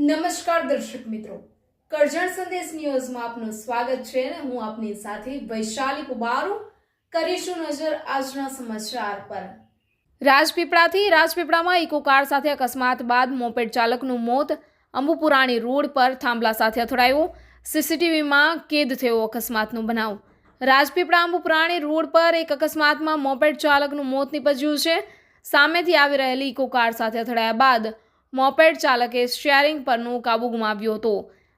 નમસ્કાર દર્શક મિત્રો. કરજણ સંદેશ ન્યૂઝમાં આપનું સ્વાગત છે અને હું આપની સાથે વૈશાલી કુબારુ કરીશું નજર આજના સમાચાર પર. રાજપીપળાથી રાજપીપળામાં ઇકો કાર સાથે અકસ્માત બાદ મોપેડ ચાલકનું મોત અંબુપુરાણી રોડ પર થાંભલા સાથે અથડાયું. સીસીટીવીમાં કેદ થયો અકસ્માતનો બનાવ. રાજપીપળા અંબુપુરાણી રોડ પર એક અકસ્માતમાં મોપેડ ચાલકનું મોત નીપજ્યું છે. સામેથી આવી રહેલી ઇકો કાર સાથે અથડાયા બાદ મોપેડ ચાલકે સ્ટિયરિંગ પરનું કાબુ ગુમાવ્યો હતો.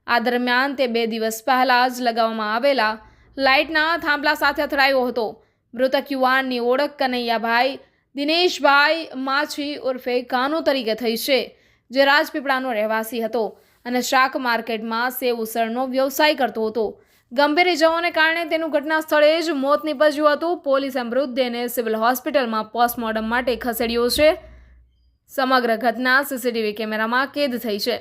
આ દરમિયાન તે બે દિવસ પહેલાં જ લગાવવામાં આવેલા લાઇટના થાંભલા સાથે અથડાયો હતો. મૃતક યુવાનની ઓળખ કનૈયાભાઈ, દિનેશભાઈ માછી ઉર્ફે કાનો તરીકે થઈ છે, જે રાજપીપળાનો રહેવાસી હતો અને શાક માર્કેટમાં સેવ ઉસળનો વ્યવસાય કરતો હતો. ગંભીર ઇજાઓને કારણે તેનું ઘટના સ્થળે જ મોત નીપજ્યું હતું. પોલીસે મૃતદેહને સિવિલ હોસ્પિટલમાં પોસ્ટમોર્ટમ માટે ખસેડ્યો છે. સમગ્ર ઘટના સીસીટીવી કેમેરામાં કેદ થઈ છે,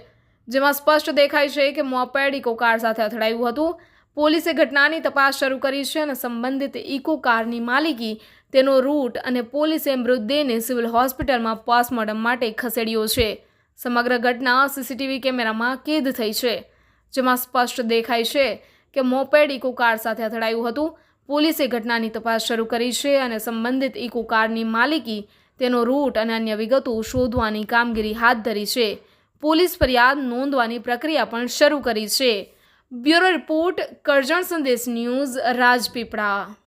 જેમાં સ્પષ્ટ દેખાય છે કે મોપેડ ઇકો કાર સાથે અથડાયું હતું. પોલીસે ઘટનાની તપાસ શરૂ કરી છે અને સંબંધિત ઇકો કારની માલિકી તેનો રૂટ અને પોલીસે મૃતદેહને સિવિલ હોસ્પિટલમાં પોસ્ટમોર્ટમ માટે ખસેડ્યો છે. સમગ્ર ઘટના સીસીટીવી કેમેરામાં કેદ થઈ છે, જેમાં સ્પષ્ટ દેખાય છે કે મોપેડ ઇકો કાર સાથે અથડાયું હતું. પોલીસે ઘટનાની તપાસ શરૂ કરી છે અને સંબંધિત ઇકો કારની માલિકી તેનો રૂટ અને અન્ય વિગતો શોધવાની કામગીરી હાથ ધરી છે. પોલીસ ફરિયાદ નોંધવાની પ્રક્રિયા પણ શરૂ કરી છે. બ્યુરો રિપોર્ટ કરજણ સંદેશ ન્યૂઝ રાજપીપળા.